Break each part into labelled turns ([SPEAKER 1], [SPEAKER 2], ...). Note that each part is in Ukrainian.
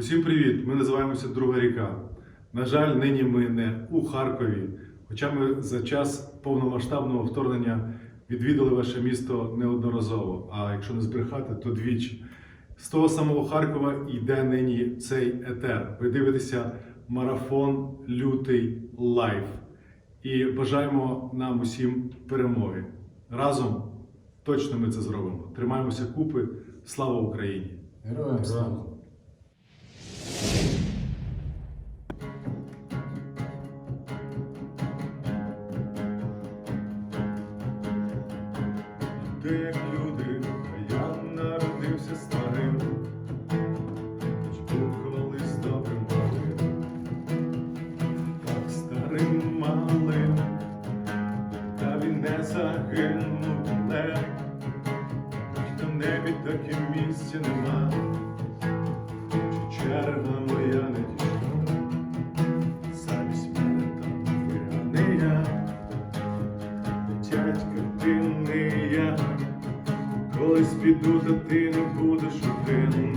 [SPEAKER 1] Усім привіт! Ми називаємося Друга ріка. На жаль, нині ми не у Харкові, хоча ми за час повномасштабного вторгнення відвідали ваше місто неодноразово. А якщо не збрехати, то двічі. З того самого Харкова йде нині цей етер. Ви дивитеся марафон Лютий Лайф. І бажаємо нам усім перемоги. Разом точно ми це зробимо. Тримаємося купи. Слава Україні!
[SPEAKER 2] Героям слава!
[SPEAKER 1] Небі таке місця нема, черга моя не дійшла, замість мене там ви, а не ти не я, колись піду, та ти не будеш один.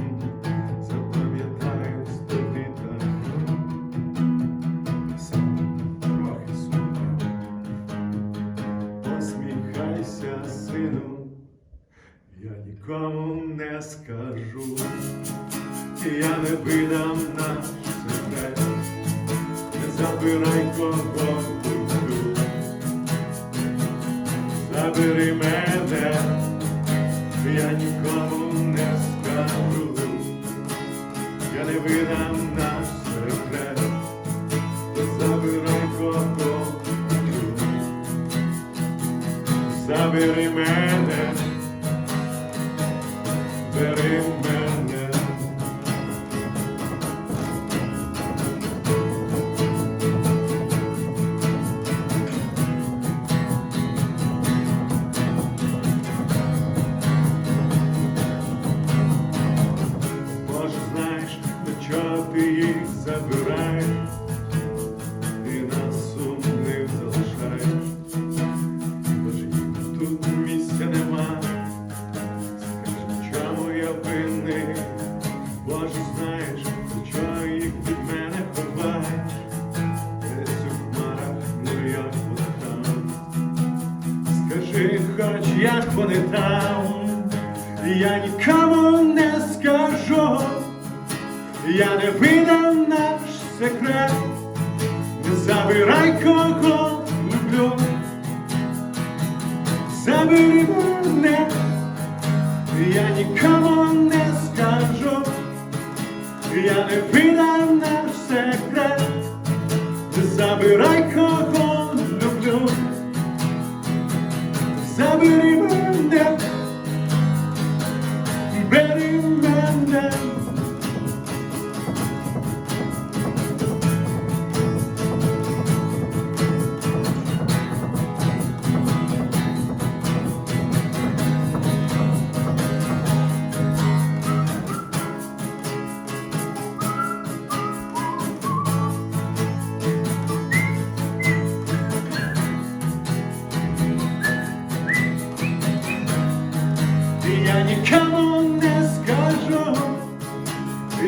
[SPEAKER 1] Не скажу, я не видам на секрет, не забирай кого люблю. Забери мене, я нікому винний, Боже, знаєш, до чого їх від мене ховаєш, десь у хмарах, ну як там, скажи, хоч як вони там. Я нікому не скажу, я не видам наш секрет, не забирай кого люблю, забери мене, я нікому я не видам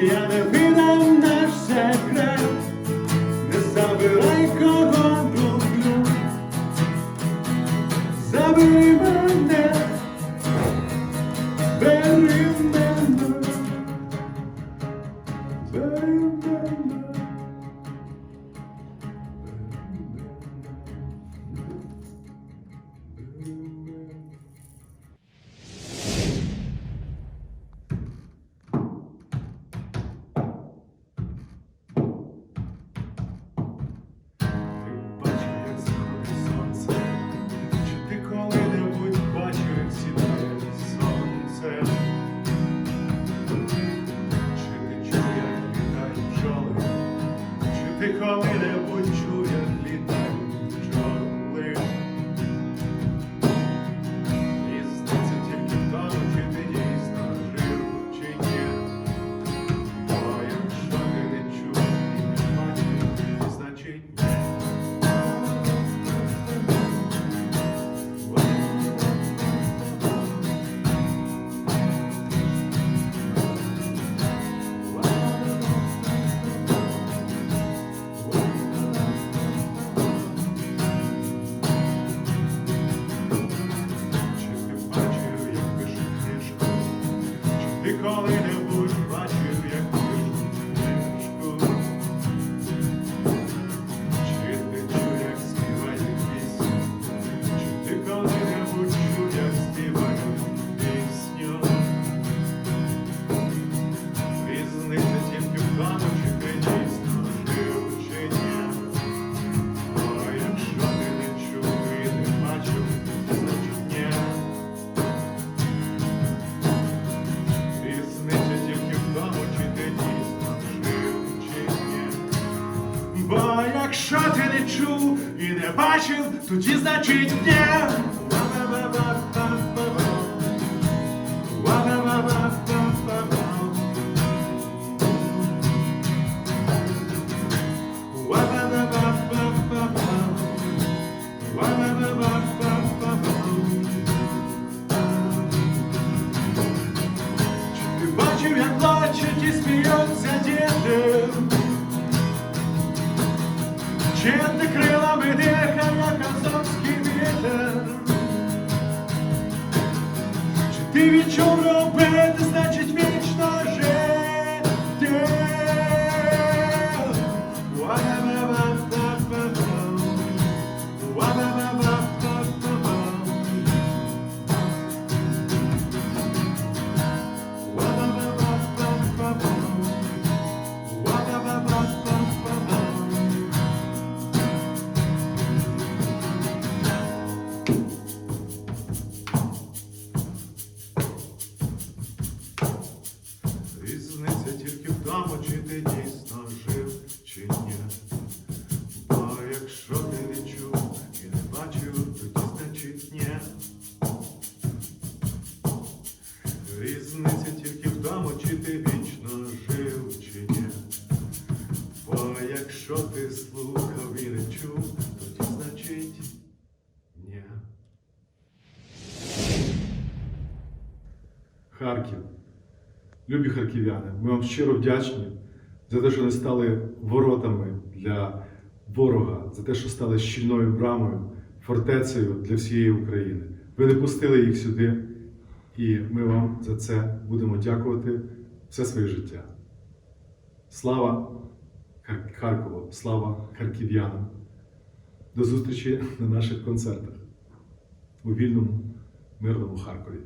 [SPEAKER 1] я не чув і не бачив, тоді значить ні. Тільки в тому, чи ти дійсно жив, Любі харків'яни, ми вам щиро вдячні за те, що не стали воротами для ворога, за те, що стали щільною брамою, фортецею для всієї України. Ви не пустили їх сюди, і ми вам за це будемо дякувати все своє життя. Слава Харкову, слава харків'янам. До зустрічі на наших концертах у вільному, мирному Харкові.